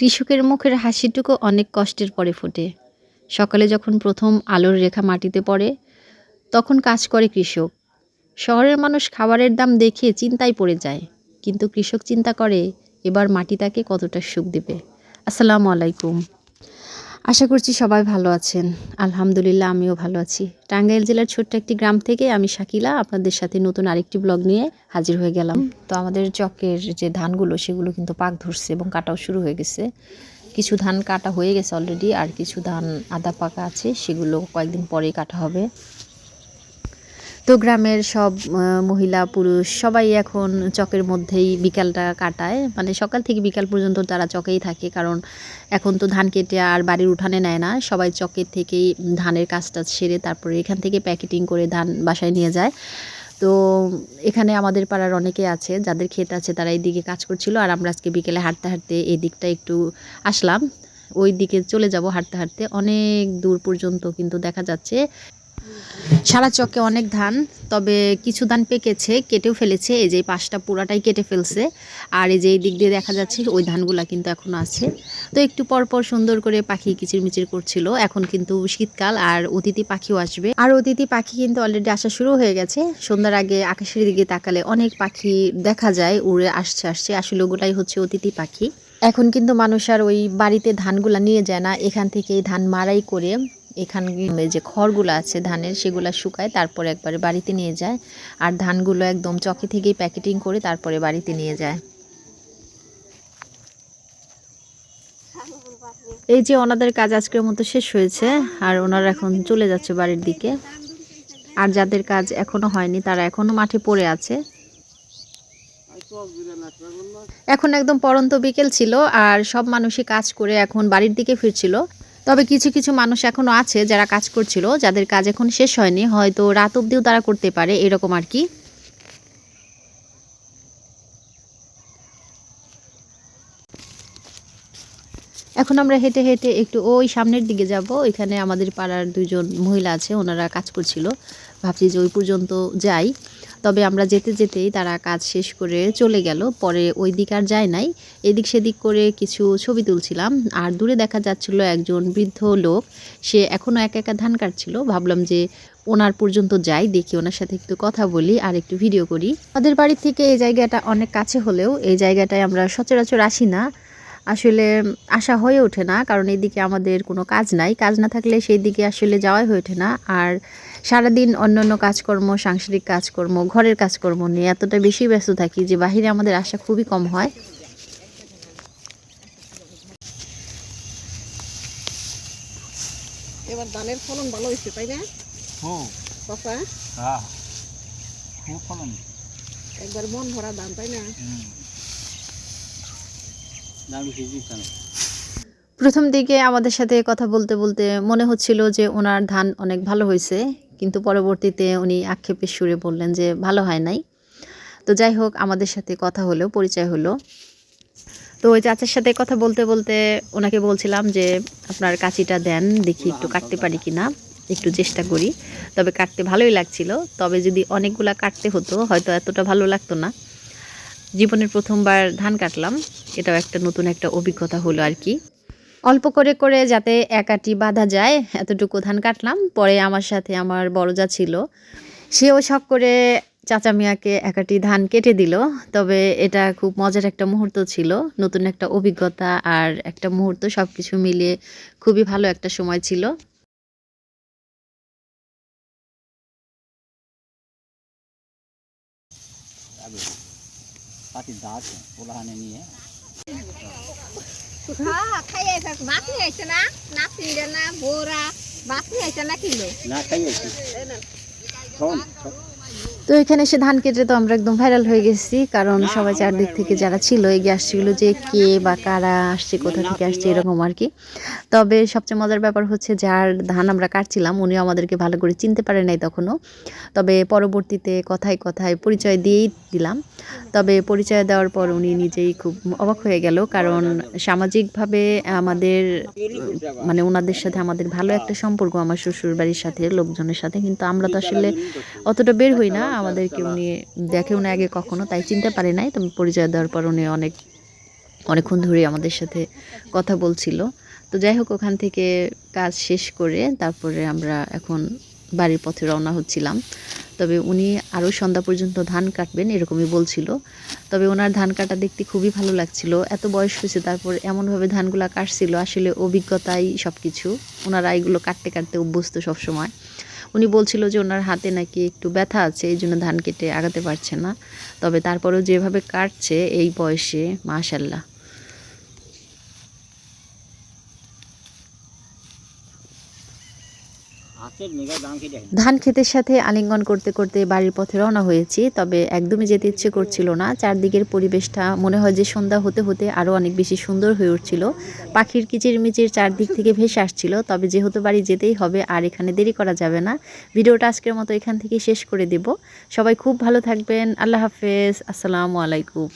কৃষকের মুখের হাসিটুকু অনেক কষ্টের পরে ফোটে। সকালে যখন প্রথম আলোর রেখা মাটিতে পড়ে, তখন কাজ করে কৃষক। শহরের মানুষ খাবারের দাম দেখে চিন্তায় পড়ে যায়, কিন্তু কৃষক চিন্তা করে এবার মাটি তাকে কতটা সুখ দেবে। আসসালামু আলাইকুম। আশা করছি সবাই ভালো আছেন। আলহামদুলিল্লাহ, আমিও ভালো আছি। টাঙ্গাইল জেলার ছোট্ট একটি গ্রাম থেকে আমি শাকিলা, আপনাদের সাথে নতুন আরেকটি ব্লগ নিয়ে হাজির হয়ে গেলাম। তো আমাদের চকের যে ধানগুলো, সেগুলো কিন্তু পাক ধরছে এবং কাটাও শুরু হয়ে গেছে। কিছু ধান কাটা হয়ে গেছে অলরেডি আর কিছু ধান আদা পাকা আছে, সেগুলো কয়েকদিন পরেই কাটা হবে। তো গ্রামের সব মহিলা, পুরুষ সবাই এখন চকের মধ্যেই বিকালটা কাটায়। মানে সকাল থেকে বিকাল পর্যন্ত তারা চকেই থাকে কারণ এখন তো ধান কেটে আর বাড়ির উঠানে নেয় না। সবাই চকের থেকেই ধানের কাজটা সেরে তারপরে এখান থেকে প্যাকেটিং করে ধান বাসায় নিয়ে যায়। তো এখানে আমাদের পাড়ার অনেকে আছে, যাদের ক্ষেত আছে তারা এই দিকে কাজ করছিল আর আমরা আজকে বিকেলে হাঁটতে হাঁটতে এই দিকটা একটু আসলাম। ওই দিকে চলে যাব হাঁটতে হাঁটতে। অনেক দূর পর্যন্ত কিন্তু দেখা যাচ্ছে সারা চকে অনেক ধান, তবে কিছু ধান পেকেছে, কেটেও ফেলেছে। এই যে পাশটা পুরাটাই কেটে ফেলছে। আর এই যে এই দিক দিয়ে দেখা যাচ্ছে ওই ধানগুলা কিন্তু এখনও আছে। তো একটু পর পর সুন্দর করে পাখি কিচিরমিচির করছিল। এখন কিন্তু শীতকাল আর অতিথি পাখিও আসবে। আর অতিথি পাখি কিন্তু অলরেডি আসা শুরু হয়ে গেছে। সন্ধ্যার আগে আকাশের দিকে তাকালে অনেক পাখি দেখা যায়, উড়ে আসছে আসছে। আসলে ওগুলাই হচ্ছে অতিথি পাখি। এখন কিন্তু মানুষ আর ওই বাড়িতে ধানগুলা নিয়ে যায় না। এখান থেকে ধান মারাই করে এখান যে খড়গুলো আছে ধানের, সেগুলো শুকায়, তারপরে একবারে বাড়িতে নিয়ে যায়। আর ধানগুলো একদম চকে থেকেই প্যাকেটিং করে তারপরে বাড়িতে নিয়ে যায়। এই যে ওনাদের কাজ আজকের মতো শেষ হয়েছে, আর ওনারা এখন চলে যাচ্ছে বাড়ির দিকে। আর যাদের কাজ এখনও হয়নি, তারা এখনও মাঠে পড়ে আছে। এখন একদম পরন্ত বিকেল ছিল, আর সব মানুষই কাজ করে এখন বাড়ির দিকে ফিরছিল। তবে কিছু কিছু মানুষ এখনও আছে যারা কাজ করছিল, যাদের কাজ এখন শেষ হয়নি, হয়তো রাত অবধিও তারা করতে পারে, এরকম আর কি। এখন আমরা হেঁটে হেঁটে একটু ওই সামনের দিকে যাব, এখানে আমাদের পাড়ার দুজন মহিলা আছে, ওনারা কাজ করছিল। ভাবছি যে ওই পর্যন্ত যাই। তবে আমরা যেতে যেতেই তারা কাজ শেষ করে চলে গেল। পরে ওই দিক আর যায় নাই। এদিক সেদিক করে কিছু ছবি তুলছিলাম। আর দূরে দেখা যাচ্ছিল একজন বৃদ্ধ লোক। সে এখনও একা একা ধান কাটছিল। ভাবলাম যে ওনার পর্যন্ত যাই, দেখি ওনার সাথে একটু কথা বলি আর একটু ভিডিও করি। আমাদের বাড়ি থেকে এই জায়গাটা অনেক কাছে হলেও এই জায়গাটায় আমরা সচরাচর আসি না। আসলে আসা হয়ে ওঠে না কারণ এইদিকে আমাদের কোনো কাজ নাই। কাজ না থাকলে সেই দিকে আসলে যাওয়াই হয়ে ওঠে না। আর সারাদিন অন্যান্য কাজকর্ম সাংসারিক কাজকর্ম ঘরের কাজকর্ম নিয়ে এতটা বেশি ব্যস্ত থাকি যে বাহিরে আমাদের আসা খুবই কম হয়। এবার ধানের ফলন ভালো হয়েছে তাই না? খুব হ্যাঁ। খুব ফলন। একবার মন ভরা ধান তাই না? প্রথম দিকে আমাদের সাথে কথা বলতে বলতে মনে হচ্ছিল যে ওনার ধান অনেক ভালো হয়েছে, কিন্তু পরবর্তীতে উনি আক্ষেপের সুরে বললেন যে ভালো হয় নাই। তো যাই হোক, আমাদের সাথে কথা হলো, পরিচয় হলো। তো ওই চাচার সাথে কথা বলতে বলতে ওনাকে বলছিলাম যে আপনার কাঁচিটা দেন, দেখি একটু কাটতে পারি কি না একটু চেষ্টা করি। তবে কাটতে ভালোই লাগছিল, তবে যদি অনেকগুলা কাটতে হতো, হয়তো এতটা ভালো লাগতো না। জীবনের প্রথমবার ধান কাটলাম। এটাও একটা নতুন একটা অভিজ্ঞতা হলো আর কি। অল্প করে করে যাতে একাটি বাঁধা যায়, এতটুকু ধান কাটলাম। পরে আমার সাথে আমার বড় যা ছিল, সেও শখ করে চাচা মিয়াকে একাটি ধান কেটে দিল। তবে এটা খুব মজার একটা মুহূর্ত ছিল, নতুন একটা অভিজ্ঞতা আর একটা মুহূর্ত সব কিছু মিলিয়ে খুবই ভালো একটা সময় ছিল। পাতি দাঁত পোলাহানে নিয়ে হ্যাঁ খাই আছে বাপি আছে না নাতি না বোরা বাপি আছে না কিলো না খাইয়েছি শোন তো এখানে এসে ধান কেটে তো আমরা একদম ভাইরাল হয়ে গেছি কারণ সবাই চারদিক থেকে যারা ছিল এগিয়ে আসছিল যে কে বা কারা আসছে কোথা থেকে আসছে এরকম আর কি। তবে সবচেয়ে মজার ব্যাপার হচ্ছে যার ধান আমরা কাটছিলাম উনিও আমাদেরকে ভালো করে চিনতে পারে নাই তখনও। তবে পরবর্তীতে কথায় কথায় পরিচয় দিয়েই দিলাম। তবে পরিচয় দেওয়ার পর উনি নিজেই খুব অবাক হয়ে গেল কারণ সামাজিকভাবে আমাদের মানে ওনাদের সাথে আমাদের ভালো একটা সম্পর্ক আমার শ্বশুর বাড়ির সাথে লোকজনের সাথে কিন্তু আমরা তো আসলে অতটা বের হই না। আমাদেরকে উনি দেখেও না আগে কখনো, তাই চিনতে পারে নাই। তবে পরিচয় দেওয়ার পর উনি অনেক, অনেকক্ষণ ধরে আমাদের সাথে কথা বলছিল। তো যাই হোক, ওখান থেকে কাজ শেষ করে তারপরে আমরা এখন বাড়ির পথে রওনা হচ্ছিলাম। তবে উনি আরও সন্ধ্যা পর্যন্ত ধান কাটবেন এরকমই বলছিল। তবে ওনার ধান কাটা দেখতে খুবই ভালো লাগছিল। এত বয়স হয়েছে, তারপর এমনভাবে ধানগুলো কাটছিল, আসলে অভিজ্ঞতাই সব কিছু ওনারা এগুলো কাটতে কাটতে অভ্যস্ত সবসময়। উনি বলছিল যে ওনার হাতে নাকি একটু ব্যথা আছে, এই জন্য ধান কেটে আগাতে পারছে না। তবে তারপরেও যেভাবে কাটছে এই বয়সে, মাশাল্লাহ হাতের নিগায় দাম কেটে ধান ক্ষেতের সাথে আলিঙ্গন করতে করতে বাড়ির পথে রওনা হয়েছি, তবে একদমই যেতে ইচ্ছে করছিল না। চারদিকের পরিবেশটা মনে হয় যে সন্ধ্যা হতে হতে আরও অনেক বেশি সুন্দর হয়ে উঠছিল। পাখির কিচিরমিচির চারদিক থেকে ভেসে আসছিল, তবে যেহেতু বাড়ি যেতেই হবে, আর এখানে দেরি করা যাবে না, ভিডিওটা আজকের মতো এখান থেকে শেষ করে দেব। সবাই খুব ভালো থাকবেন, আল্লাহ হাফেজ, আসসালামু আলাইকুম।